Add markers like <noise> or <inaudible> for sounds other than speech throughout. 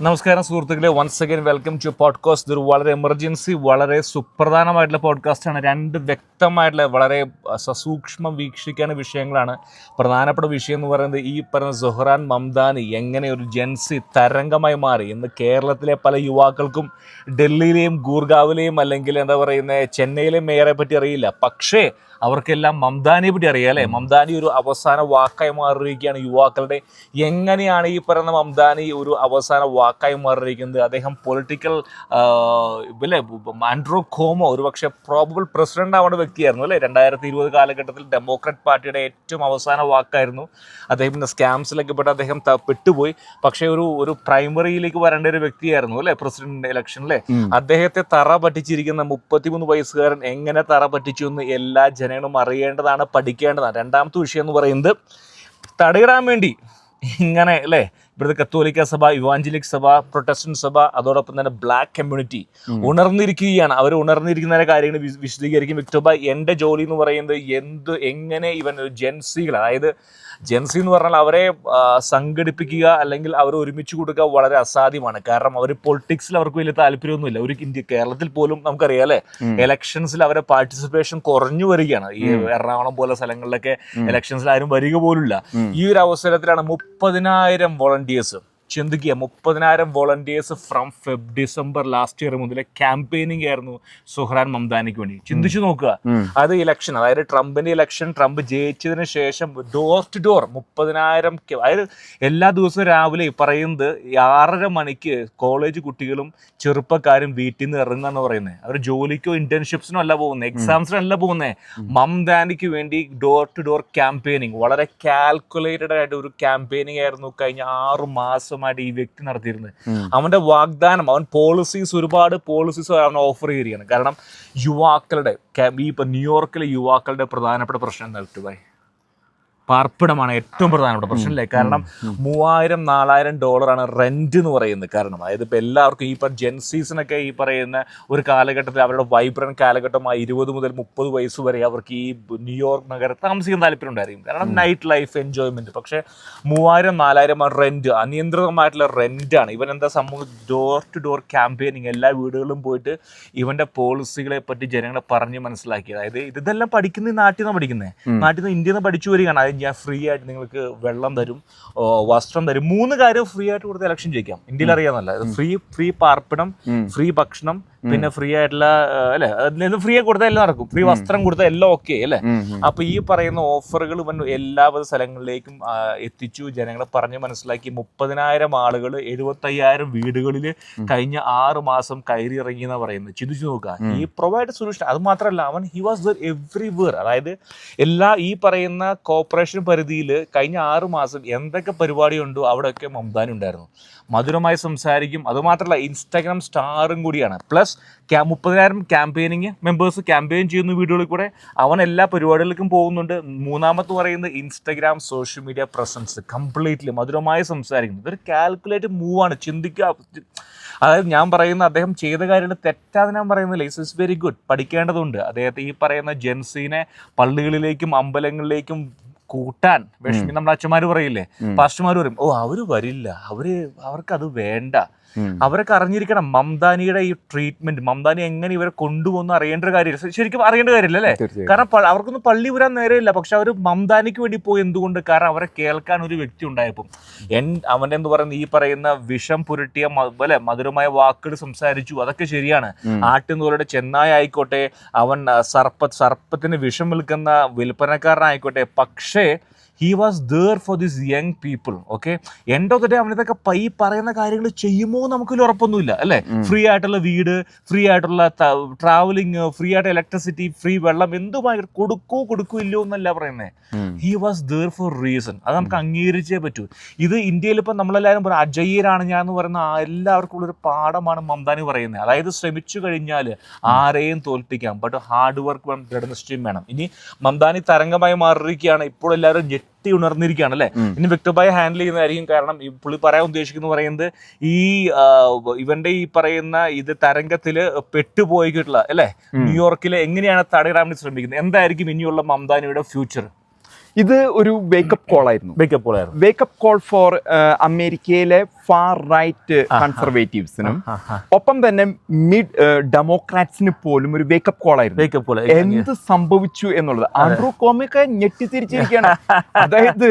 നമസ്കാരം സുഹൃത്തുക്കളെ. Once again welcome to podcast ഇതൊരു വളരെ എമർജൻസി വളരെ സുപ്രധാനമായിട്ടുള്ള പോഡ്കാസ്റ്റാണ് രണ്ട് വ്യക്തമായിട്ടുള്ള വളരെ സസൂക്ഷ്മം വീക്ഷിക്കേണ്ട വിഷയങ്ങളാണ്. പ്രധാനപ്പെട്ട വിഷയം എന്ന് പറയുന്നത് ഈ പറഞ്ഞ സുഹ്റാൻ മംദാനി എങ്ങനെ ഒരു ജൻസി തരംഗമായി മാറി. ഇന്ന് കേരളത്തിലെ പല യുവാക്കൾക്കും ഡൽഹിയിലെയും ഗൂർഗാവിലെയും അല്ലെങ്കിൽ എന്താ പറയുന്നത് ചെന്നൈയിലെയും മേയറെ പറ്റി അറിയില്ല. പക്ഷേ അവർക്കെല്ലാം മംദാനിയെ പറ്റി അറിയാം അല്ലേ? മംദാനി ഒരു അവസാന വാക്കായി മാറിയിരിക്കുകയാണ് യുവാക്കളുടെ. എങ്ങനെയാണ് ഈ പറയുന്ന മംദാനി ഒരു അവസാന വാക്കായി മാറിയിരിക്കുന്നത്? അദ്ദേഹം പൊളിറ്റിക്കൽ അല്ലേ ആൻഡ്രോ കോമോ ഒരു പക്ഷേ പ്രോബബിൾ പ്രസിഡന്റ് ആവേണ്ട വ്യക്തിയായിരുന്നു അല്ലേ? രണ്ടായിരത്തി ഇരുപത് കാലഘട്ടത്തിൽ ഡെമോക്രാറ്റ് പാർട്ടിയുടെ ഏറ്റവും അവസാന വാക്കായിരുന്നു. അദ്ദേഹം പിന്നെ സ്കാംസിലൊക്കെ പെട്ട് അദ്ദേഹം പെട്ടുപോയി. പക്ഷേ ഒരു ഒരു പ്രൈമറിയിലേക്ക് വരേണ്ട ഒരു വ്യക്തിയായിരുന്നു അല്ലേ? പ്രസിഡന്റ് ഇലക്ഷൻ അല്ലേ അദ്ദേഹത്തെ തറ പറ്റിച്ചിരിക്കുന്ന മുപ്പത്തിമൂന്ന് വയസ്സുകാരൻ എങ്ങനെ തറ പറ്റിച്ചു എന്ന് എല്ലാ ജനങ്ങളും അറിയേണ്ടതാണ് പഠിക്കേണ്ടതാണ്. രണ്ടാമത്തെ വിഷയം എന്ന് പറയുന്നത് തടയിടാൻ വേണ്ടി ഇങ്ങനെ അല്ലേ? ഇവിടുത്തെ കത്തോലിക്ക സഭ ഇവാഞ്ചലിക് സഭ പ്രൊട്ടസ്റ്റന്റ് സഭ അതോടൊപ്പം തന്നെ ബ്ലാക്ക് കമ്മ്യൂണിറ്റി ഉണർന്നിരിക്കുകയാണ്. അവർ ഉണർന്നിരിക്കുന്ന കാര്യങ്ങൾ വിശ- വിശദീകരിക്കും. വിക്ടോബ എന്റെ ജോലി എന്ന് പറയുന്നത് എന്ത് എങ്ങനെ ഇവൻ ജെൻസികൾ അതായത് ജെൻസി എന്ന് പറഞ്ഞാൽ അവരെ സംഘടിപ്പിക്കുക അല്ലെങ്കിൽ അവർ ഒരുമിച്ച് കൊടുക്കുക വളരെ അസാധ്യമാണ്. കാരണം അവർ പൊളിറ്റിക്സിൽ അവർക്ക് വലിയ താല്പര്യമൊന്നുമില്ല. ഒരു ഇന്ത്യ കേരളത്തിൽ പോലും നമുക്കറിയാം അല്ലേ? എലക്ഷൻസിൽ അവരെ പാർട്ടിസിപ്പേഷൻ കുറഞ്ഞു വരികയാണ്. ഈ എറണാകുളം പോലെ സ്ഥലങ്ങളിലൊക്കെ എലക്ഷൻസിൽ ആരും വരിക പോലുമില്ല. ഈ ഒരു അവസരത്തിലാണ് മുപ്പതിനായിരം വോളണ്ടിയേഴ്സ് ചിന്തിക്കുക. മുപ്പതിനായിരം volunteers from Feb December last year മുതൽ ക്യാമ്പയിനിങ് ആയിരുന്നു സുഹ്റാൻ മംദാനിക്ക് വേണ്ടി. ചിന്തിച്ചു നോക്കുക. അത് ഇലക്ഷൻ അതായത് ട്രംപിന്റെ ഇലക്ഷൻ ട്രംപ് ജയിച്ചതിന് ശേഷം ഡോർ ടു ഡോർ മുപ്പതിനായിരം അതായത് എല്ലാ ദിവസവും രാവിലെ പറയുന്നത് ആറര മണിക്ക് കോളേജ് കുട്ടികളും ചെറുപ്പക്കാരും വീട്ടിൽ നിന്ന് ഇറങ്ങുകയെന്ന് പറയുന്നത് അവർ ജോലിക്കോ ഇന്റേൺഷിപ്സിനോ അല്ല പോകുന്നത് എക്സാംസിനല്ല പോകുന്നത് മംദാനിക്ക് വേണ്ടി ഡോർ ടു ഡോർ ക്യാമ്പയിനിങ് വളരെ കാൽക്കുലേറ്റഡ് ആയിട്ട് ഒരു ക്യാമ്പയിനിങ് ആയിരുന്നു കഴിഞ്ഞ ആറു മാസമായിട്ട് ഈ വ്യക്തി നടത്തിയിരുന്നത്. അവന്റെ വാഗ്ദാനം അവൻ പോളിസീസ് ഒരുപാട് പോളിസീസ് അവൻ ഓഫർ ചെയ്തിരിക്കുന്നത് കാരണം യുവാക്കളുടെ ഈ ഇപ്പൊ ന്യൂയോർക്കിലെ യുവാക്കളുടെ പ്രധാനപ്പെട്ട പ്രശ്നം എന്താ പാർപ്പിടമാണ് ഏറ്റവും പ്രധാനപ്പെട്ട പ്രശ്നം അല്ലേ കാരണം മൂവായിരം നാലായിരം ഡോളറാണ് റെന്റ് എന്ന് പറയുന്നത്. കാരണം അതായത് ഇപ്പം എല്ലാവർക്കും ഈ ഇപ്പം ജെൻസീസിനൊക്കെ ഈ പറയുന്ന ഒരു കാലഘട്ടത്തിൽ അവരുടെ വൈബ്രന്റ് കാലഘട്ടമായി ഇരുപത് മുതൽ മുപ്പത് വയസ്സ് വരെ അവർക്ക് ഈ ന്യൂയോർക്ക് നഗരം താമസിക്കാൻ താല്പര്യം ഉണ്ടായിരിക്കും. കാരണം നൈറ്റ് ലൈഫ് എൻജോയ്മെന്റ് പക്ഷേ മൂവായിരം നാലായിരം റെന്റ് അനിയന്ത്രിതമായിട്ടുള്ള റെന്റാണ് ഇവൻ എന്താ സംഭവം? ഡോർ ടു ഡോർ ക്യാമ്പയിനിങ് എല്ലാ വീടുകളിലും പോയിട്ട് ഇവന്റെ പോളിസികളെ പറ്റി ജനങ്ങളെ പറഞ്ഞ് മനസ്സിലാക്കി. അതായത് ഇതെല്ലാം പഠിക്കുന്ന നാട്ടിൽ നിന്നാണ് പഠിക്കുന്നത് നാട്ടിൽ നിന്ന് ഇന്ത്യയിൽ നിന്ന് പഠിച്ചു വരികയാണ്. ഞാൻ ഫ്രീ ആയിട്ട് നിങ്ങൾക്ക് വെള്ളം തരും വസ്ത്രം തരും. മൂന്ന് കാര്യം ഫ്രീ ആയിട്ട് കൊടുത്ത് ഇലക്ഷൻ ജയിക്കാം. ഇന്ത്യയിൽ അറിയാമെന്നല്ല ഫ്രീ ഫ്രീ പാർപ്പിടം ഫ്രീ ഭക്ഷണം പിന്നെ ഫ്രീ ആയിട്ടുള്ള അല്ലെ? അതിൽ ഫ്രീ ആയി കൊടുത്താൽ എല്ലാം നടക്കും. ഫ്രീ വസ്ത്രം കൊടുത്താൽ എല്ലാം ഓക്കെ അല്ലേ? അപ്പൊ ഈ പറയുന്ന ഓഫറുകൾ എല്ലാ എല്ലാവിധ സ്ഥലങ്ങളിലേക്കും എത്തിച്ചു. ജനങ്ങളെ പറഞ്ഞ് മനസ്സിലാക്കി. മുപ്പതിനായിരം ആളുകൾ എഴുപത്തയ്യായിരം വീടുകളിൽ കഴിഞ്ഞ ആറ് മാസം കയറി ഇറങ്ങി എന്നാ പറയുന്നത്. ചിന്തിച്ചു നോക്കുക. ഈ പ്രൊവൈഡ് സൊല്യൂഷൻ അത് മാത്രമല്ല അവൻ ഹി വാസ് ദർ എവ്രിവെയർ അതായത് എല്ലാ ഈ പറയുന്ന കോർപ്പറേഷൻ പരിധിയിൽ കഴിഞ്ഞ ആറ് മാസം എന്തൊക്കെ പരിപാടി ഉണ്ടോ അവിടെയൊക്കെ മമതാനുണ്ടായിരുന്നു ഉണ്ടായിരുന്നു. മധുരമായി സംസാരിക്കും. അതുമാത്രമല്ല ഇൻസ്റ്റാഗ്രാം സ്റ്റാറും കൂടിയാണ്. പ്ലസ് ക്യാ മുപ്പതിനായിരം ക്യാമ്പയിനിങ് മെമ്പേഴ്സ് ക്യാമ്പയിൻ ചെയ്യുന്ന വീഡിയോകളിൽ കൂടെ അവൻ എല്ലാ പരിപാടികൾക്കും പോകുന്നുണ്ട്. മൂന്നാമത്തെ പറയുന്നത് Instagram social media presence completely മധുരമായി സംസാരിക്കുന്നത് ഇതൊരു കാൽക്കുലേറ്റ് മൂവാണ് ചിന്തിക്കുക. അതായത് ഞാൻ പറയുന്ന അദ്ദേഹം ചെയ്ത കാര്യങ്ങൾ തെറ്റാതെ ഞാൻ പറയുന്നില്ല. ഇറ്റ്സ് ഇസ് വെരി ഗുഡ് പഠിക്കേണ്ടതുണ്ട്. അദ്ദേഹത്തെ ഈ പറയുന്ന ജെൻസിനെ പള്ളികളിലേക്കും അമ്പലങ്ങളിലേക്കും കൂട്ടാൻ. വിഷമി നമ്മുടെ അച്ഛന്മാർ പറയില്ലേ? പാസ്റ്റർമാർ പറയും ഓ അവർ വരില്ല. അവർ അവർക്ക് അത് വേണ്ട അവരൊക്കെ അറിഞ്ഞിരിക്കണം മംദാനിയുടെ ഈ ട്രീറ്റ്മെന്റ് മംദാനി എങ്ങനെ ഇവരെ കൊണ്ടുപോകുന്നു അറിയേണ്ട ഒരു കാര്യമില്ല ശരിക്കും അറിയേണ്ട കാര്യമില്ല അല്ലേ? കാരണം അവർക്കൊന്നും പള്ളി വരാൻ നേരമില്ല. പക്ഷെ അവർ മംദാനിക്ക് വേണ്ടി പോയി എന്തുകൊണ്ട്? കാരണം അവരെ കേൾക്കാൻ ഒരു വ്യക്തി ഉണ്ടായപ്പം. എൻ അവന്റെ എന്ന് പറയുന്ന? ഈ പറയുന്ന വിഷം പുരട്ടിയ അല്ലെ മധുരമായ വാക്കുകൾ സംസാരിച്ചു. അതൊക്കെ ശരിയാണ്. ആട്ടുനൂലുടെ ചെന്നായ ആയിക്കോട്ടെ. അവൻ സർപ്പ സർപ്പത്തിന് വിഷം വിൽക്കുന്ന വിൽപ്പനക്കാരനായിക്കോട്ടെ. പക്ഷേ সে he was there for this young people okay end of the day അവനിതൊക്കെ പൈ പറയുന്ന കാര്യങ്ങൾ ചെയ്യുമോ നമുക്കൊരു ഉറപ്പൊന്നുമില്ല അല്ലേ? ഫ്രീ ആയിട്ടുള്ള വീട് ഫ്രീ ആയിട്ടുള്ള ട്രാവലിംഗ് ഫ്രീ ആയിട്ട് ഇലക്ട്രിസിറ്റി ഫ്രീ വെള്ളം എന്തുമായി കൊടുക്കോ കൊടുക്കോ ഇല്ലയോ എന്നല്ല പറയുന്നത് he was there for reason അത് നമുക്ക് അംഗീകരിച്ചേ പറ്റൂ. ഇത് ഇന്ത്യയിൽ ഇപ്പം നമ്മളെല്ലാവരും പറയും അജയ്യരാണ് ഞാൻ എന്ന് പറയുന്ന എല്ലാവർക്കും ഉള്ളൊരു പാഠമാണ് മംദാനി പറയുന്നത്. അതായത് ശ്രമിച്ചു കഴിഞ്ഞാൽ ആരെയും തോൽപ്പിക്കാം ബട്ട് ഹാർഡ് വർക്ക് വേണം ദൃഢനിശ്ചയം വേണം. ഇനി മംദാനി തരംഗമായി മാറിയിരിക്കുകയാണ്. ഇപ്പോൾ എല്ലാവരും ഞെട്ടി ഉണർന്നിരിക്കുകയാണ് അല്ലേ? ഇനി വ്യക്തമായി ഹാൻഡിൽ ചെയ്യുന്നതായിരിക്കും കാരണം ഈ പുള്ളി പറയാൻ ഉദ്ദേശിക്കുന്നത് പറയുന്നത് ഈ ഇവന്റെ ഈ പറയുന്ന ഇത് തരംഗത്തിൽ പെട്ടുപോയിട്ടുള്ള അല്ലേ? ന്യൂയോർക്കിൽ എങ്ങനെയാണ് തടയിടാൻ വേണ്ടി ശ്രമിക്കുന്നത്? എന്തായിരിക്കും ഇനിയുള്ള മംദാനിയുടെ ഫ്യൂച്ചർ ഇത് ഒരു വേക്കപ്പ് കോൾ ആയിരുന്നു. വേക്കപ്പ് കോൾ ആയിരുന്നു. വേക്കപ്പ് കോൾ ഫോർ അമേരിക്കയിലെ ഫാർ റൈറ്റ് കൺസർവേറ്റീവ്സിനും ഒപ്പം തന്നെ മിഡ് ഡെമോക്രാറ്റ്സിന് പോലും ഒരു വേക്കപ്പ് കോൾ ആയിരുന്നു. വേക്കപ്പ് കോൾ എന്ത് സംഭവിച്ചു എന്നുള്ളത്? ആൻഡ്രൂ കോമിയൊക്കെ ഞെട്ടിത്തിരിച്ചിരിക്കുകയാണ്. അതായത്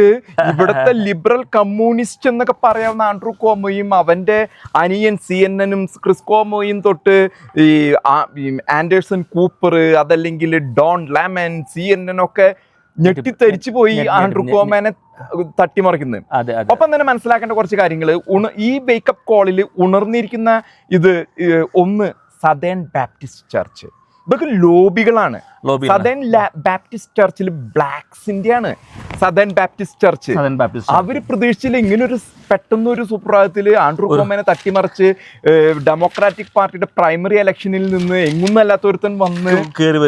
ഇവിടുത്തെ <laughs> ലിബറൽ കമ്മ്യൂണിസ്റ്റ് എന്നൊക്കെ പറയാവുന്ന ആൻഡ്രൂ കോമയും അവന്റെ അനിയൻ സി എൻ എനും ക്രിസ് കോമോയും തൊട്ട് ഈ ഈ ആൻഡേഴ്സൺ കൂപ്പർ അതല്ലെങ്കിൽ Don Lemon C N N ഒക്കെ ഞെട്ടിത്തരിച്ചു പോയി ആൻഡ്രു കോമനെ തട്ടിമറിക്കുന്നത്. ഒപ്പം തന്നെ മനസ്സിലാക്കേണ്ട കുറച്ച് കാര്യങ്ങൾ ഈ ബേക്കപ്പ് കോളിൽ ഉണർന്നിരിക്കുന്ന ഇത് ഒന്ന് സദേൺ ബാപ്റ്റിസ്റ്റ് ചർച്ച്. ഇതൊക്കെ ലോബികളാണ് ലോബി സദേൺ ബാപ്റ്റിസ്റ്റ് ചർച്ചിൽ ബ്ലാക്സിന്റെ ആണ് Southern Baptist Church Southern Baptist അവർ പ്രതീക്ഷിച്ചില്ല ഇങ്ങനെ ഒരു പെട്ടെന്ന് ഒരു സുപ്രഭാതത്തിൽ ആൻഡ്രൂ കോമനെ തട്ടിമറിച്ച് ഡെമോക്രാറ്റിക് പാർട്ടിയുടെ പ്രൈമറി ഇലക്ഷനിൽ നിന്ന് എങ്ങുന്നല്ലാത്ത ഒരുത്തൻ വന്ന്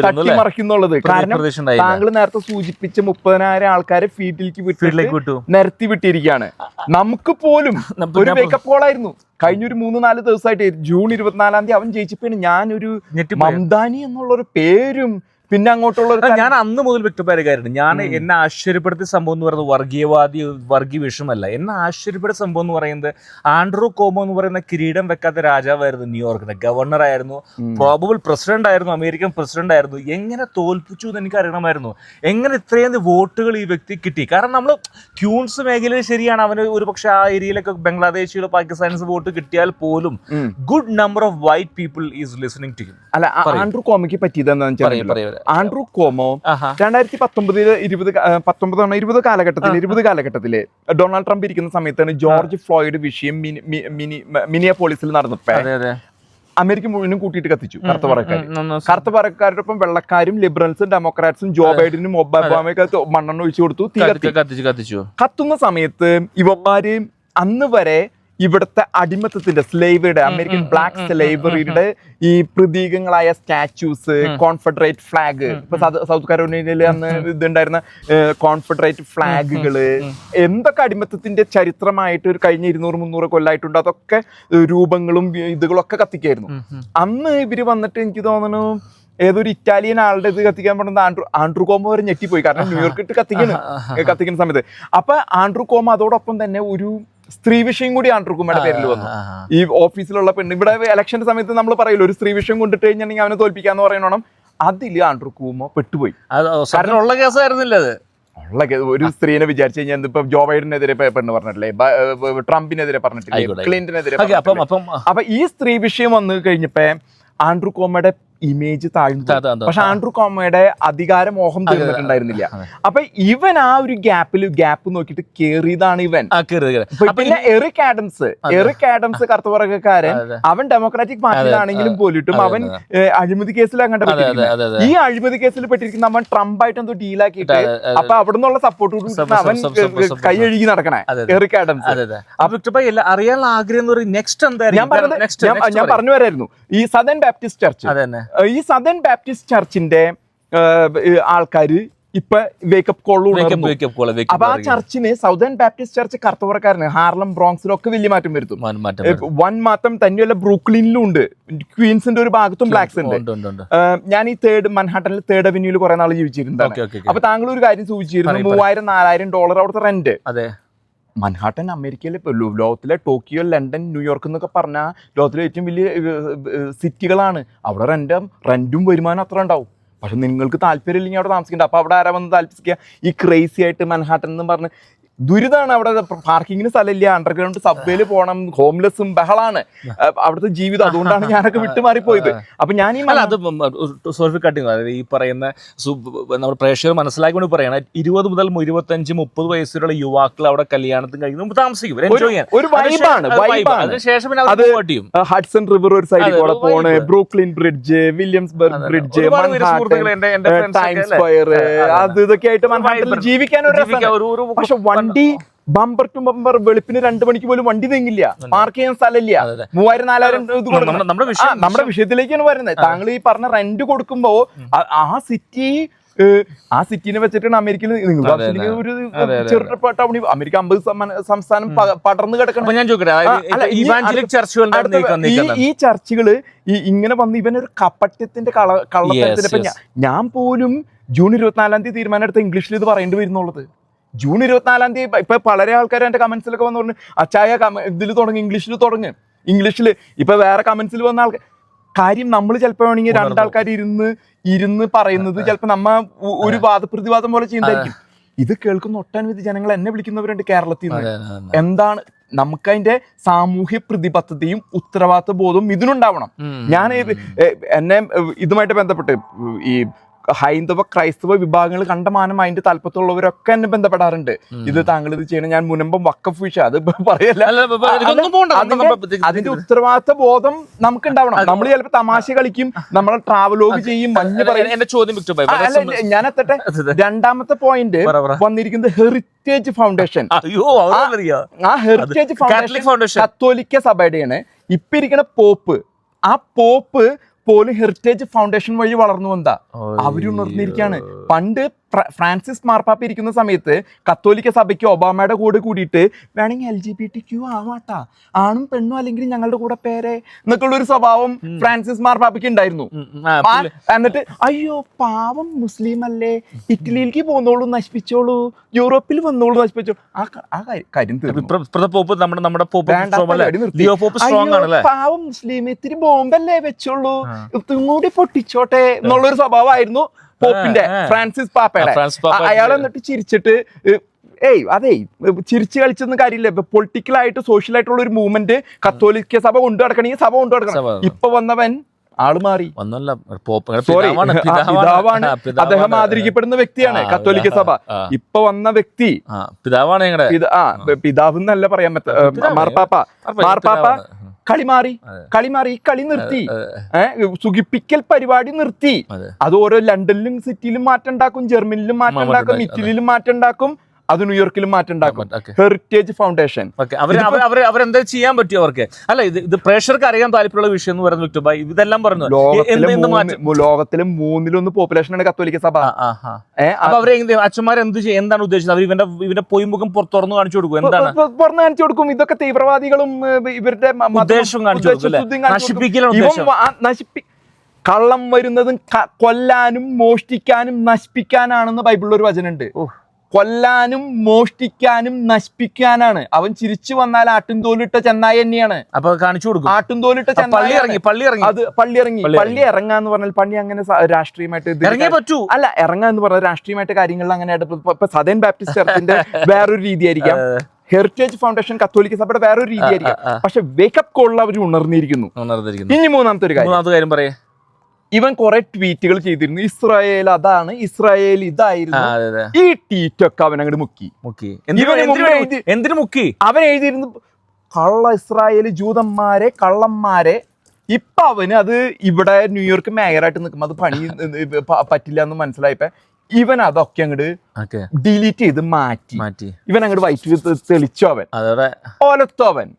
തട്ടിമറിക്കുന്നുള്ളത്. കാരണം താങ്കൾ നേരത്തെ സൂചിപ്പിച്ച മുപ്പതിനായിരം ആൾക്കാരെ ഫീൽഡിലേക്ക് വിട്ടു. നിരത്തി വിട്ടിരിക്കുകയാണ്. നമുക്ക് പോലും <laughs> ഒരു മേക്കപ്പ് വേക്കപ്പ് കോൾ ആയിരുന്നു. കഴിഞ്ഞ ഒരു മൂന്ന് നാല് ദിവസമായിട്ട് ജൂൺ ഇരുപത്തിനാലാം തീയതി അവൻ ജയിച്ചപ്പോഴാണ് ഞാനൊരു. മംദാനി എന്നുള്ള ഒരു പേരും പിന്നെ അങ്ങോട്ടുള്ള ഞാൻ അന്ന് മുതൽ വ്യക്തമായ ഞാൻ എന്നെ ആശ്ചര്യപ്പെടുത്തിയ സംഭവം എന്ന് പറയുന്നത് വർഗീയവാദി വർഗീയ വിഷമല്ല എന്നെ ആശ്ചര്യപ്പെടുത്തിയ സംഭവം എന്ന് പറയുന്നത് ആൻഡ്രൂ കോമോ എന്ന് പറയുന്ന കിരീടം വെക്കാത്ത രാജാവായിരുന്നു ന്യൂയോർക്കിന്റെ ഗവർണർ ആയിരുന്നു. പ്രോബബിൾ പ്രസിഡന്റ് ആയിരുന്നു അമേരിക്കൻ പ്രസിഡന്റ് ആയിരുന്നു. എങ്ങനെ തോൽപ്പിച്ചു എന്ന് എനിക്ക് അറിയണമായിരുന്നു എങ്ങനെ ഇത്രയും വോട്ടുകൾ ഈ വ്യക്തി കിട്ടി? കാരണം നമ്മൾ ക്യൂൺസ് മേഖലയിൽ ശരിയാണ്. അവന് ഒരു പക്ഷേ ആ ഏരിയയിലൊക്കെ ബംഗ്ലാദേശികൾ പാകിസ്ഥാൻസ് വോട്ട് കിട്ടിയാൽ പോലും good number of white people is listening to അല്ല ആൻഡ്രൂ കോമയ്ക്ക് പറ്റിയതെന്ന് വെച്ചാൽ. ആൻഡ്രൂ കോമോ രണ്ടായിരത്തി പത്തൊമ്പതിൽ ഇരുപത് പത്തൊമ്പത് പത്തൊമ്പതാണ് ഇരുപത് കാലഘട്ടത്തിൽ ഇരുപത് കാലഘട്ടത്തിൽ ഡൊണാൾഡ് ട്രംപ് ഇരിക്കുന്ന സമയത്താണ് ജോർജ് ഫ്ലോയിഡ് വിഷയം മിനി- മിനിയപോളിസിൽ മിനി- മിനിയ പോളിസിൽ നടന്നപ്പോ അമേരിക്ക മുഴുവനും കൂട്ടിയിട്ട് കത്തിച്ചു കറുത്ത പറക്കാർ. കറുത്ത പറക്കാരുടെ ഒപ്പം വെള്ളക്കാരും ലിബറൽസും ഡെമോക്രാറ്റ്സും ജോ ബൈഡനും ഒബാമയൊക്കെ മണ്ണെണ്ണ ഒഴിച്ചു കൊടുത്തു കത്തിച്ചു. കത്തുന്ന സമയത്ത് ഇവന്മാര് അന്ന് വരെ ഇവിടുത്തെ അടിമത്തത്തിന്റെ സ്ലേവറിയുടെ അമേരിക്കൻ ബ്ലാക്ക് സ്ലേവറിയുടെ ഈ പ്രതീകങ്ങളായ സ്റ്റാച്യൂസ് കോൺഫെഡറേറ്റ് ഫ്ലാഗ് ഇപ്പൊ സൗത്ത് കരോലിനയിൽ അന്ന് ഇതുണ്ടായിരുന്ന കോൺഫെഡറേറ്റ് ഫ്ലാഗുകൾ എന്തൊക്കെ അടിമത്തത്തിന്റെ ചരിത്രമായിട്ട് ഒരു കഴിഞ്ഞ ഇരുന്നൂറ് മുന്നൂറ് കൊല്ലായിട്ടുണ്ട്. അതൊക്കെ രൂപങ്ങളും ഇതുകളൊക്കെ കത്തിക്കായിരുന്നു. അന്ന് ഇവർ വന്നിട്ട് എനിക്ക് തോന്നുന്നു ഏതൊരു ഇറ്റാലിയൻ ആളുടെ ഇത് കത്തിക്കാൻ പറ്റുന്ന ആൻഡ്രു ആൻഡ്രു കോമ വരെ ഞെട്ടിപ്പോയി. കാരണം ന്യൂയോർക്ക് ഇട്ട് കത്തിക്കണ് കത്തിക്കുന്ന സമയത്ത്. അപ്പൊ ആൻഡ്രു കോമ അതോടൊപ്പം തന്നെ ഒരു സ്ത്രീ വിഷയം കൂടി ആൻഡ്രു കോമയുടെ പേരിൽ വന്നു. ഈ ഓഫീസിലുള്ള പെണ്ണ് ഇവിടെ ഇലക്ഷന്റെ സമയത്ത് നമ്മൾ പറയില്ല ഒരു സ്ത്രീ വിഷയം കൊണ്ടിട്ട് കഴിഞ്ഞിട്ടുണ്ടെങ്കിൽ അവനെ തോൽപ്പിക്കാന്ന് പറയണം അതിൽ ആൻഡ്രു കോമ പെട്ടുപോയി. കാരണം ഉള്ള കേസായിരുന്നില്ല അത്? ഉള്ള കേസ് ഒരു സ്ത്രീനെ വിചാരിച്ചു കഴിഞ്ഞാൽ ഇപ്പൊ ജോ ബൈഡനെതിരെ പെണ്ണ് പറഞ്ഞിട്ടില്ലേ? ട്രംപിനെതിരെ പറഞ്ഞിട്ടില്ലേ? ക്ലിന്റിനെതിരെ? അപ്പൊ ഈ സ്ത്രീ വിഷയം വന്നു കഴിഞ്ഞപ്പോ ആൻഡ്രൂ കോമയുടെ ഇമേജ് താഴ്ന്നു പക്ഷെ ആൻഡ്രൂ കോമയുടെ അധികാര മോഹം തീർന്നിട്ടുണ്ടായിരുന്നില്ല. അപ്പൊ ഇവൻ ആ ഒരു ഗ്യാപ്പിൽ ഗ്യാപ്പ് നോക്കിട്ട് കേറിയതാണ് ഇവൻ. പിന്നെ എറിക് ആഡംസ് എറിക് ആഡംസ് കറുത്തവർഗക്കാരൻ അവൻ ഡെമോക്രാറ്റിക് പാർട്ടിയിലാണെങ്കിലും പോലിട്ടും അവൻ. അഴിമതി കേസിൽ അങ്ങോട്ട് ഈ അഴിമതി കേസിൽ പെട്ടിരിക്കുന്ന അവൻ ട്രംപായിട്ട് എന്തോ ഡീലാക്കിയിട്ട്. അപ്പൊ അവിടെ നിന്നുള്ള സപ്പോർട്ട് അവൻ കൈയഴുകി നടക്കണേ. Eric Adams. അറിയാനുള്ള ആഗ്രഹം നെക്സ്റ്റ് ഞാൻ പറഞ്ഞു വരായിരുന്നു ഈ സദൻ ബാപ്റ്റിസ്റ്റ് ചർച്ച് ഈ സദൻ ബാപ്റ്റിസ്റ്റ് ചർച്ചിന്റെ ആൾക്കാർ ഇപ്പൊ വേക്കപ്പ് കോളു അപ്പൊ ആ ചർച്ചിന് സൗതേൺ ബാപ്റ്റിസ്റ്റ് ചർച്ച് കർത്തവർക്കാരന് ഹാർലം ബ്രോങ്സിലും ഒക്കെ വലിയ മാറ്റം വരുത്തും. വൺ മാറ്റം തന്നെയല്ല ബ്രൂക്ലിനിലും ഉണ്ട്. ക്വീൻസിന്റെ ഒരു ഭാഗത്തും ബ്ലാക്സ് ഉണ്ട്. ഞാൻ ഈ തേർഡ് മൻഹാട്ടനിൽ തേർഡ് അവന്യൂൽ കുറെ നാൾ ജീവിച്ചിരുന്നു അപ്പൊ താങ്കൾ ഒരു കാര്യം സൂചിച്ചിരുന്നു മൂവായിരം നാലായിരം ഡോളർ അവിടുത്തെ റെന്റ് മൻഹാട്ടൻ അമേരിക്കയിലെ ലോകത്തിലെ ടോക്കിയോ ലണ്ടൻ ന്യൂയോർക്ക് എന്നൊക്കെ പറഞ്ഞാൽ ലോകത്തിലെ ഏറ്റവും വലിയ സിറ്റികളാണ്. അവിടെ റെന്റും റെന്റും വരുമാനം അത്ര ഉണ്ടാവും. പക്ഷെ നിങ്ങൾക്ക് താല്പര്യമില്ലെങ്കിൽ അവിടെ താമസിക്കേണ്ട. അപ്പോൾ അവിടെ ആരാ വന്ന് താല്പരിക്കുക ഈ ക്രേസി ആയിട്ട് മൻഹാട്ടൻ എന്ന് പറഞ്ഞ് ദുരിതമാണ് അവിടെ പാർക്കിങ്ങിന് സ്ഥലമില്ല. അണ്ടർഗ്രൗണ്ട് സബ്വേയിൽ പോകണം ഹോംലെസ്സും ബഹളാണ്. അവിടുത്തെ ജീവിതം. അതുകൊണ്ടാണ് ഞാനൊക്കെ വിട്ടുമാറിപ്പോയത്. അപ്പൊ ഞാൻ ഈ അത് സോറി കട്ടിങ് അതായത് ഈ പറയുന്ന നമ്മൾ പ്രേക്ഷകർ മനസ്സിലാക്കി പറയണം ഇരുപത് മുതൽ ഇരുപത്തഞ്ച് മുപ്പത് വയസ്സുള്ള യുവാക്കൾ അവിടെ കല്യാണത്തിന് കഴിയുന്നു താമസിക്കും. എൻജോയ് ചെയ്യാൻ. ഒരു വൈബാണ് വൈബാണ് അതിനുശേഷം അത് ഹഡ്സൺ റിവർ ഒരു സൈഡിൽ കൂടെ പോണ്. Brooklyn Bridge Williamsburg Bridge time square അതെ, ഇതൊക്കെ ആയിട്ട് ജീവിക്കാൻ ഒരു പക്ഷെ വൺ വണ്ടി ബമ്പർ ടു ബമ്പർ വെളുപ്പിന് രണ്ടു മണിക്ക് പോലും വണ്ടി തെങ്ങില്ല പാർക്ക് ചെയ്യാൻ സ്ഥലമില്ല. മൂവായിരം നാലായിരം. നമ്മുടെ- വിഷയത്തിലേക്കാണ് വരുന്നത്. താങ്കൾ ഈ പറഞ്ഞ റെന്റ് കൊടുക്കുമ്പോ ആ- സിറ്റി ആ സിറ്റിനെ വെച്ചിട്ടാണ് അമേരിക്കയിൽ. ഒരു. ചെറുപ്പ അമേരിക്ക അമ്പത് സംസ്ഥാനം പടർന്നു കിടക്കണം. ഈ ചർച്ചുകൾ ഇങ്ങനെ വന്ന് ഇവനൊരു കപട്യത്തിന്റെ കള കള്ളത്തരത്തിന് Yes, ഇപ്പൊ yes. ഞാ- ഞാൻ പോലും ജൂൺ ഇരുപത്തിനാലാം തീയതി തീരുമാനം എടുത്ത ഇംഗ്ലീഷിൽ ഇത് പറയേണ്ടി വരുന്നുള്ളത്. ജൂൺ ഇരുപത്തിനാലാം തീയതി ഇപ്പൊ പലരെ ആൾക്കാർ എന്റെ കമന്റ്സിലൊക്കെ വന്നു പറഞ്ഞു അച്ചായ ഇതിൽ തുടങ്ങി ഇംഗ്ലീഷിൽ തുടങ്ങി. ഇംഗ്ലീഷിൽ ഇപ്പൊ വേറെ കമന്റ്സിൽ വന്ന ആൾക്കാർ കാര്യം നമ്മൾ ചിലപ്പോൾ വേണമെങ്കിൽ രണ്ടാൾക്കാർ ഇരുന്ന് ഇരുന്ന് പറയുന്നത് ചിലപ്പോൾ നമ്മ ഒരു വാദപ്രതിവാദം പോലെ ചെയ്യുന്നതായിരിക്കും ഇത് കേൾക്കുന്ന ഒട്ടനവധി ജനങ്ങൾ എന്നെ വിളിക്കുന്നവരുണ്ട് കേരളത്തിൽ നിന്ന്. എന്താണ് നമുക്കതിന്റെ സാമൂഹ്യ പ്രതിബദ്ധതയും ഉത്തരവാദിത്വ ബോധവും ഇതിനുണ്ടാവണം. ഞാൻ എന്നെ ഇതുമായിട്ട് ബന്ധപ്പെട്ട് ഈ ഹൈന്ദവ ക്രൈസ്തവ വിഭാഗങ്ങൾ കണ്ടമാനം അതിന്റെ താല്പര്യമുള്ളവരൊക്കെ എന്നെ ബന്ധപ്പെടാറുണ്ട്. ഇത് താങ്കൾ ഇത് ചെയ്യണം ഞാൻ മുനമ്പം വക്കഫ് വിഷ അത് പറയല്ല. അതിന്റെ ഉത്തരവാദിത്ത ബോധം നമുക്ക് ഉണ്ടാവണം നമ്മൾ ചിലപ്പോ തമാശ കളിക്കും നമ്മൾ ട്രാവലോഗ് ചെയ്യും മഞ്ഞ് പറയും. എന്റെ ചോദ്യം ഞാൻ എത്തട്ടെ. രണ്ടാമത്തെ പോയിന്റ്. വന്നിരിക്കുന്നത് ഹെറിറ്റേജ് ഫൗണ്ടേഷൻ അവിടെ വരിക ആ ഹെറിറ്റേജ് ഫൗണ്ടേഷൻ കത്തോലിക്ക സഭയുടെയാണ്. ഇപ്പൊ ഇരിക്കുന്ന പോപ്പ് ആ പോപ്പ് പോലും ഹെറിറ്റേജ് ഫൗണ്ടേഷൻ വഴി വളർന്നു വന്നതാ. അവരുണർന്നിരിക്കാണ് പണ്ട് ഫ്രാൻസിസ് മാർപ്പാപ്പ ഇരിക്കുന്ന സമയത്ത് കത്തോലിക്ക സഭയ്ക്ക് ഒബാമയുടെ കൂടെ കൂടിയിട്ട് വേണമെങ്കിൽ L G B T Q ആവാട്ടാ. ആണും പെണ്ണും അല്ലെങ്കിൽ ഞങ്ങളുടെ കൂടെ പേരെ എന്നൊക്കെയുള്ള ഒരു സ്വഭാവം ഫ്രാൻസിസ് മാർപ്പാപ്പയ്ക്ക് ഉണ്ടായിരുന്നു. എന്നിട്ട് അയ്യോ പാവം മുസ്ലിം അല്ലേ ഇറ്റലിയിലേക്ക് പോന്നോളൂ നശിപ്പിച്ചോളൂ. യൂറോപ്പിൽ വന്നോളൂ നശിപ്പിച്ചോളൂ ആ ആ കാര്യം- നമ്മുടെ പാവം മുസ്ലിം ഇത്തിരി ബോംബല്ലേ വെച്ചോളൂ. കൂടി പൊട്ടിച്ചോട്ടെ എന്നുള്ളൊരു സ്വഭാവമായിരുന്നു. പോപ്പിന്റെ. ഫ്രാൻസിസ് പാപ്പയുടെ. അയാൾ എന്നിട്ട് ചിരിച്ചിട്ട് ഏയ് അതേ ചിരിച്ചു കളിച്ചൊന്നും കാര്യമില്ല. ഇപ്പൊ പൊളിറ്റിക്കലായിട്ട് സോഷ്യൽ ആയിട്ടുള്ള ഒരു മൂവ്മെന്റ് കത്തോലിക്ക സഭ കൊണ്ടു നടക്കണമെങ്കിൽ സഭ കൊണ്ടു നടക്കണം. ഇപ്പൊ വന്നവൻ ആൾ മാറി. സോറി പിതാവാണ്. അദ്ദേഹം ആദരിക്കപ്പെടുന്ന വ്യക്തിയാണ് കത്തോലിക്ക സഭ. ഇപ്പൊ വന്ന വ്യക്തി. പിതാവാണ് ഞങ്ങളുടെ പിതാവ് എന്നല്ല പറയാൻ പറ്റ. മാർപ്പാപ്പ. മാർപ്പാപ്പ, കളിമാറി. കളി മാറി അതെ. കളി മാറി ഈ കളി നിർത്തി. സുഖിപ്പിക്കൽ പരിപാടി നിർത്തി. അത്. ഓരോ ലണ്ടനിലും സിറ്റിയിലും മാറ്റം ഉണ്ടാക്കും ജർമ്മനിലും മാറ്റം ഉണ്ടാക്കും, ഇറ്റലിയിലും മാറ്റം ഉണ്ടാക്കും. അത് ന്യൂയോർക്കിൽ മാറ്റം ഉണ്ടാക്കും. ഹെറിറ്റേജ് ഫൗണ്ടേഷൻ അവരെന്താ ചെയ്യാൻ പറ്റും അവർക്ക്? അല്ല ഇത് ഇത് പ്രേക്ഷർക്ക് അറിയാൻ താല്പര്യമുള്ള വിഷയം എന്ന് പറയുന്നത് വിക്ടർ ഭായി ഇതെല്ലാം പറഞ്ഞു ലോകത്തിലെ മൂന്നിലൊന്ന് പോപ്പുലേഷൻ ആണ് കത്തോലിക്ക സഭ. അപ്പൊ അവരെ അച്ഛന്മാർ എന്ത് ചെയ്യും എന്താണ് ഉദ്ദേശിച്ചത്? അവർ ഇവന്റെ ഇവന്റെ പൊയ്മുഖം പുറത്ത് തുറന്നു കാണിച്ചു കൊടുക്കും. എന്താണ്? പുറത്ത് കാണിച്ചു കൊടുക്കും. ഇതൊക്കെ തീവ്രവാദികളും ഇവരുടെ ഉദ്ദേശം കാണിച്ചു കൊടുക്കും. നശിപ്പിക്കലാണ് കള്ളം വരുന്നതും കൊല്ലാനും മോഷ്ടിക്കാനും നശിപ്പിക്കാനാണെന്ന് ബൈബിളിൽ ഒരു വചനമുണ്ട്. ഓ. കൊല്ലാനും മോഷ്ടിക്കാനും നശിപ്പിക്കാനാണ്. അവൻ ചിരിച്ചു വന്നാൽ ആട്ടുംതോലിട്ട ചെന്നായി തന്നെയാണ്. അപ്പൊ കാണിച്ചു കൊടുക്കും. ആട്ടുംതോലിട്ട പള്ളി ഇറങ്ങി പള്ളി ഇറങ്ങി. അത് പള്ളി ഇറങ്ങി. പള്ളി ഇറങ്ങാന്ന് പറഞ്ഞാൽ പള്ളി അങ്ങനെ രാഷ്ട്രീയമായിട്ട് ഇറങ്ങിയേ പറ്റൂ. അല്ല ഇറങ്ങാന്ന് പറഞ്ഞാൽ രാഷ്ട്രീയമായിട്ട് കാര്യങ്ങളിൽ അങ്ങനെ ഇപ്പൊ സദൻ ബാപ്റ്റിസ്റ്റ് ചർച്ചിന്റെ <laughs> വേറൊരു രീതിയായിരിക്കാം. ഹെറിറ്റേജ് ഫൗണ്ടേഷൻ കത്തോലിക്ക സഭയുടെ വേറൊരു രീതിയായിരിക്കാം. പക്ഷെ വേക്കപ്പ് കോളിൽ അവർ ഉണർന്നിരിക്കുന്നു. ഉണർന്നിരിക്കുന്നു. ഇനി മൂന്നാമത്തെ ഒരു കാര്യം. മൂന്നാമത്തെ കാര്യം പറയേ. ഇവൻ കുറെ ട്വീറ്റുകൾ ചെയ്തിരുന്നു. ഇസ്രായേൽ അതാണ് ഇസ്രായേൽ ഇതായിരുന്നു. ഈ ട്വീറ്റ് ഒക്കെ അവൻ അങ്ങോട്ട് മുക്കി. മുക്കി. എന്തിനു മുക്കി? അവൻ എഴുതിയിരുന്നു കള്ള ഇസ്രായേൽ ജൂതന്മാരെ കള്ളന്മാരെ. ഇപ്പൊ അവന് അത് ഇവിടെ ന്യൂയോർക്ക് മേയറായിട്ട് നിൽക്കുമ്പോൾ അത് പണി പറ്റില്ല എന്ന് മനസ്സിലായപ്പോ ഇവൻ അതൊക്കെ അങ്ങോട്ട് ഡിലീറ്റ് ചെയ്ത് മാറ്റി. മാറ്റി. ഇവൻ അങ്ങോട്ട് വൈറ്റ് തെളിച്ചു അവൻ. അതോടെ ഓലത്തു അവൻ.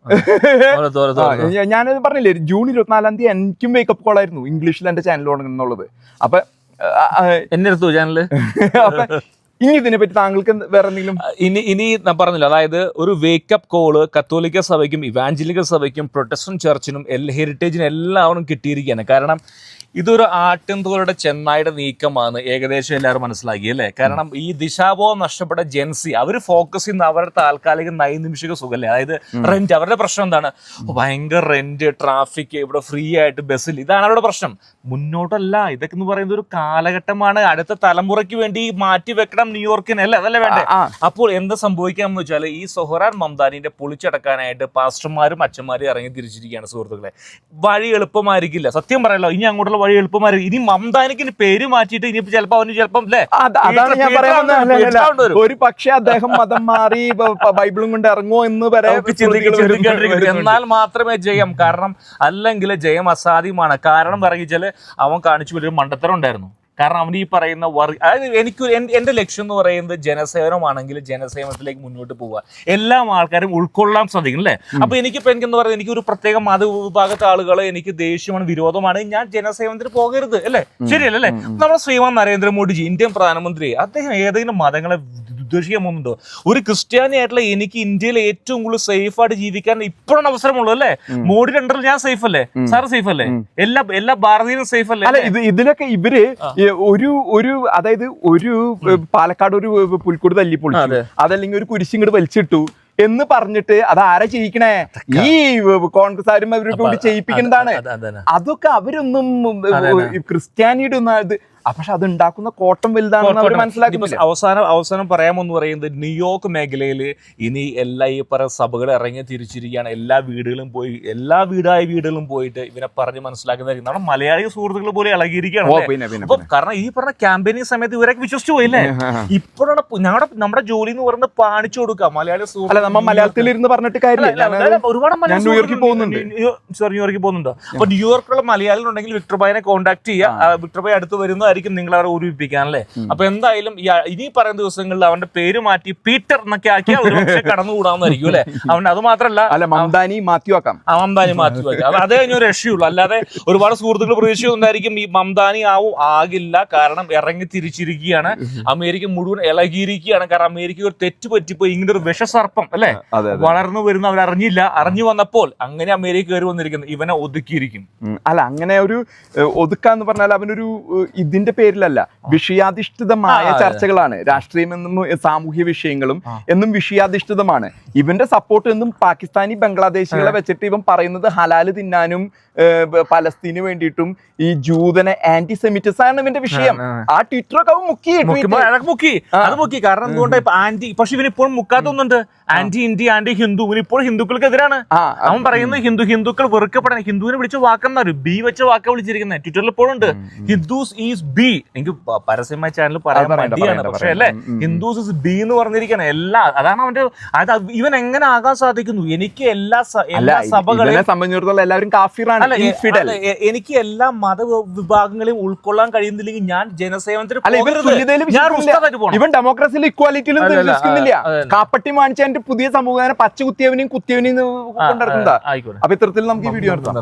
ഓരോ- ഓരോ- ആ, ഓരോ- ഞാ- ഞാനത് പറഞ്ഞില്ലേ ജൂൺ ഇരുപത്തിനാലാം തീയതി എനിക്കും വേക്കപ്പ് കോൾ ആയിരുന്നു. ഇംഗ്ലീഷിൽ എന്റെ ചാനൽ തുടങ്ങുന്നുള്ളത്. അപ്പൊ ആ, എന്നെ ചാനൽ <laughs> ഇനി ഇതിനെ പറ്റി താങ്കൾക്ക് വേറെ എന്തെങ്കിലും ഇനി ഇനി ഞാൻ പറഞ്ഞില്ല. അതായത് ഒരു വേക്കപ്പ് കോൾ കത്തോലിക്ക സഭയ്ക്കും ഇവാഞ്ചലിക സഭയ്ക്കും പ്രൊട്ടസ്റ്റന്റ് ചർച്ചിനും ഹെറിറ്റേജിനും എല്ലാവരും കിട്ടിയിരിക്കുകയാണ്. കാരണം ഇതൊരു ആട്ടിൻതോലുടെ ചെന്നായുടെ നീക്കമാണ്. ഏകദേശം എല്ലാവരും മനസ്സിലാക്കി അല്ലേ? കാരണം ഈ ദിശാബോധം നഷ്ടപ്പെട്ട ജെൻസി അവർ ഫോക്കസ് ചെയ്യുന്ന അവരുടെ താൽക്കാലിക നൈനിമിഷിക സുഖല്ലേ? അതായത് റെന്റ് അവരുടെ പ്രശ്നം എന്താണ്? ഭയങ്കര റെന്റ് ട്രാഫിക് ഇവിടെ ഫ്രീ ആയിട്ട് ബസ്സിൽ. ഇതാണ് അവരുടെ പ്രശ്നം. മുന്നോട്ടല്ല ഇതൊക്കെ എന്ന് പറയുന്നത് ഒരു കാലഘട്ടമാണ്. അടുത്ത തലമുറയ്ക്ക് വേണ്ടി മാറ്റി വെക്കണം ന്യൂയോർക്കിന് അല്ലേ? അതല്ലേ വേണ്ടേ? അപ്പോൾ എന്ത് സംഭവിക്കാമെന്ന് വെച്ചാൽ ഈ സൊഹറാൻ മംദാനിന്റെ പൊളിച്ചടക്കാനായിട്ട് പാസ്റ്റർമാരും അച്ഛന്മാരും ഇറങ്ങി തിരിച്ചിരിക്കുകയാണ് സുഹൃത്തുക്കളെ. വഴി എളുപ്പമായിരിക്കില്ല. സത്യം പറയല്ലോ ഇനി അങ്ങോട്ടുള്ള വഴി എളുപ്പമായിരിക്കും ഇനി മംദാനിക്ക് പേര് മാറ്റിയിട്ട് ഇനി ചിലപ്പോൾ അവന് ചിലപ്പം അല്ലേ അതാണ് ഞാൻ. ഒരു പക്ഷെ അദ്ദേഹം മതം മാറി ബൈബിളും കൊണ്ട് ഇറങ്ങുമോ എന്ന് വരെ. എന്നാൽ മാത്രമേ ജയം കാരണം അല്ലെങ്കിൽ ജയം അസാധ്യമാണ്. കാരണം പറയുകച്ചാൽ അവൻ കാണിച്ചു വലിയൊരു മണ്ടത്തരം ഉണ്ടായിരുന്നു. കാരണം അവൻ ഈ പറയുന്ന വർഗ അതായത് എനിക്ക് എന്റെ എന്റെ ലക്ഷ്യം എന്ന് പറയുന്നത് ജനസേവനമാണെങ്കിൽ ജനസേവനത്തിലേക്ക് മുന്നോട്ട് പോവുക. എല്ലാ ആൾക്കാരും ഉൾക്കൊള്ളാൻ സാധിക്കും അല്ലേ? അപ്പൊ എനിക്കിപ്പോൾ എനിക്കെന്ന് പറയുന്നത് എനിക്ക് ഒരു പ്രത്യേക മത വിഭാഗത്തെ ആളുകൾ എനിക്ക് ദേഷ്യമാണ് വിരോധമാണ്. ഞാൻ ജനസേവനത്തിന് പോകരുത് അല്ലേ? ശരിയല്ലേ നമ്മുടെ ശ്രീമാൻ നരേന്ദ്രമോദിജി ഇന്ത്യൻ പ്രധാനമന്ത്രി അദ്ദേഹം ഏതെങ്കിലും മതങ്ങളെ വിദ്വേഷിക്കാൻ പോകുന്നുണ്ടോ ഒരു ക്രിസ്ത്യാനി ആയിട്ടുള്ള എനിക്ക് ഇന്ത്യയിൽ ഏറ്റവും കൂടുതൽ സേഫ് ആയിട്ട് ജീവിക്കാൻ ഇപ്പോഴാണ് അവസരമുള്ളൂ അല്ലേ? മോഡി രണ്ടിൽ ഞാൻ സേഫ് അല്ലേ? സാറ് സേഫ് അല്ലേ? എല്ലാ എല്ലാ ഭാരതീയനും സേഫ് അല്ലേ? അല്ല ഇത് ഇതിലൊക്കെ ഇവർ ഒരു ഒരു അതായത് ഒരു പാലക്കാട് ഒരു പുൽക്കൂട് തല്ലി പൊളിച്ചു. അതല്ലെങ്കിൽ ഒരു കുരിശിങ്ങോട് വലിച്ചിട്ടു എന്ന് പറഞ്ഞിട്ട് അത് ആരാ ചെയ്യിക്കണേ? ഈ കോൺഗ്രസ്സുകാരും അവരൊക്കെ കൂടി ചെയ്യിപ്പിക്കുന്നതാണ്. അതെ, അതെ, അതെ. അതൊക്കെ അവരൊന്നും ക്രിസ്ത്യാനിയുടെ ഒന്നും പക്ഷെ അത് ഉണ്ടാക്കുന്ന കോട്ടം വലുതാണെന്ന് അവർ മനസ്സിലാക്കി അവസാനം അവസാനം പറയാമെന്ന് പറയുന്നത് ന്യൂയോർക്ക് മേഖലയിൽ ഇനി എല്ലാ ഈ പറ സഭകൾ ഇറങ്ങി തിരിച്ചിരിക്കുകയാണ്. എല്ലാ വീടുകളും പോയി എല്ലാ വീടായ വീടുകളും പോയിട്ട് ഇവനെ പറഞ്ഞ് മനസ്സിലാക്കുന്ന നമ്മുടെ മലയാളി സുഹൃത്തുക്കൾ പോലെ ഇളകിയിരിക്കുകയാണ് അപ്പൊ കാരണം ഈ പറഞ്ഞ ക്യാമ്പയിനിങ് സമയത്ത് ഇവരൊക്കെ വിശ്വസിച്ചു പോയില്ലേ? ഇപ്പോഴാണ് ഞങ്ങളുടെ നമ്മുടെ ജോലി എന്ന് പറയുന്നത് പാണിച്ചു കൊടുക്കുക. മലയാളി അല്ല നമ്മൾ മലയാളത്തിൽ ഇരുന്ന് പറഞ്ഞിട്ട് കാര്യമില്ല. ഒരുപാട് ന്യൂയോർക്കിൽ സുഹൃത്തുക്കൾ പോകുന്നുണ്ട്. സോറി ന്യൂയോർക്കിൽ പോകുന്നുണ്ട്. അപ്പൊ ന്യൂയോർക്കിലുള്ള മലയാളികളുണ്ടെങ്കിൽ വിക്ടർ ഭായിനെ കോൺടാക്ട് ചെയ്യുക. വിക്ടർ ഭായി അടുത്ത് വരുന്നതായിരിക്കും നിങ്ങൾ അവരെ ഊരിപ്പിക്കാൻ അല്ലേ? അപ്പൊ എന്തായാലും ആ- ഇനി പറയുന്ന ദിവസങ്ങളിൽ അവന്റെ പേര് മാറ്റി പീറ്റർ എന്നൊക്കെ ആക്കിയാൽ ഒരു കടന്നുകൂടാന്നായിരിക്കും അല്ലെ? അവൻ അത് മാത്രമല്ല അല്ല മംദാനി മാത്യു ആക്കാം. മംദാനി മാത്യു ആക്കാം. അത് കഴിഞ്ഞ ഒരു രക്ഷയുള്ളൂ. അല്ലാതെ ഒരുപാട് സുഹൃത്തുക്കൾ പ്രതീക്ഷിക്കുന്നുണ്ടായിരിക്കും ഈ മംദാനി ആവും ആകില്ല കാരണം ഇറങ്ങി തിരിച്ചിരിക്കുകയാണ്. അമേരിക്ക മുഴുവൻ ഇളകിയിരിക്കുകയാണ്. കാരണം അമേരിക്ക ഒരു തെറ്റ് പറ്റിപ്പോയി. ഇങ്ങനെ ഒരു വിഷസർപ്പം അല്ലെ? വളർന്നു വരുന്ന അവർ അറിഞ്ഞില്ല അറിഞ്ഞു വന്നപ്പോൾ അങ്ങനെ അമേരിക്ക കയറി വന്നിരിക്കുന്നു. ഇവനെ ഒതുക്കിയിരിക്കും. അല്ല അങ്ങനെ ഒരു ഒതുക്കാന്ന് പറഞ്ഞാൽ അവനൊരു ഏഹ്, ഇതിന്റെ പേരിലല്ല വിഷയാധിഷ്ഠിതമായ ചർച്ചകളാണ്. രാഷ്ട്രീയം എന്നും സാമൂഹ്യ വിഷയങ്ങളും എന്നും വിഷയാധിഷ്ഠിതമാണ്. ഇവന്റെ സപ്പോർട്ട് എന്നും പാകിസ്ഥാനി ബംഗ്ലാദേശികളെ വെച്ചിട്ട് ഇവൻ പറയുന്നത് ഹലാൽ തിന്നാനും പലസ്തീന് വേണ്ടിയിട്ടും ഈ ജൂതനെ ആന്റി സെമിറ്റിസം ആണ് ഇവന്റെ വിഷയം. ആ, ട്വിറ്റർ അവൻ മുക്കി മുക്കി- അത് മുക്കി. കാരണം എന്തുകൊണ്ട് ആന്റി പക്ഷെ ഇവൻ ഇപ്പോഴും മുക്കാത്തൊന്നുണ്ട് ആന്റി ഇന്ത്യ ആന്റി ഹിന്ദു ഇവൻ ഇപ്പോൾ അവൻ പറയുന്നത് ഹിന്ദു ഹിന്ദുക്കൾ വെറുക്കപ്പെടാൻ ഹിന്ദുവിനെ വിളിച്ച വാക്കെന്നാ ബി വെച്ച വാക്ക വിളിച്ചിരിക്കുന്നത് ട്വിറ്ററിൽ ഇപ്പോഴും ഉണ്ട്. Hindus is B. എനിക്ക് പരസ്യമായ ചാനൽ പറയാൻ മടിയാണ് പക്ഷെ അല്ലേ. ഹിന്ദുസ് ഇസ് ബി എന്ന് പറഞ്ഞിരിക്കണം എല്ലാ അതാണ് അവന്റെ അത് ഇവൻ എങ്ങനെ ആകാൻ സാധിക്കുന്നു? എനിക്ക് എല്ലാ എല്ലാ സഭകളെയും സംബന്ധിച്ചിടത്തോളം എല്ലാവരും കാഫിറാണ് എനിക്ക് എല്ലാ മത വിഭാഗങ്ങളെയും ഉൾക്കൊള്ളാൻ കഴിയുന്നില്ലെങ്കിൽ ഞാൻ ജനസേവനത്തിന് ഇവൻ ഡെമോക്രസിയിലും ഇക്വാലിറ്റിയിലും വിശ്വസിക്കുന്നില്ല. കാപ്പട്ടി മാണിച്ചതിന്റെ പുതിയ സമൂഹം പച്ച കുത്തിയവനെയും കുത്തിയവനെയും അപ്പൊ ഇത്തരത്തിൽ നമുക്ക് ഈ വീഡിയോ നടത്താം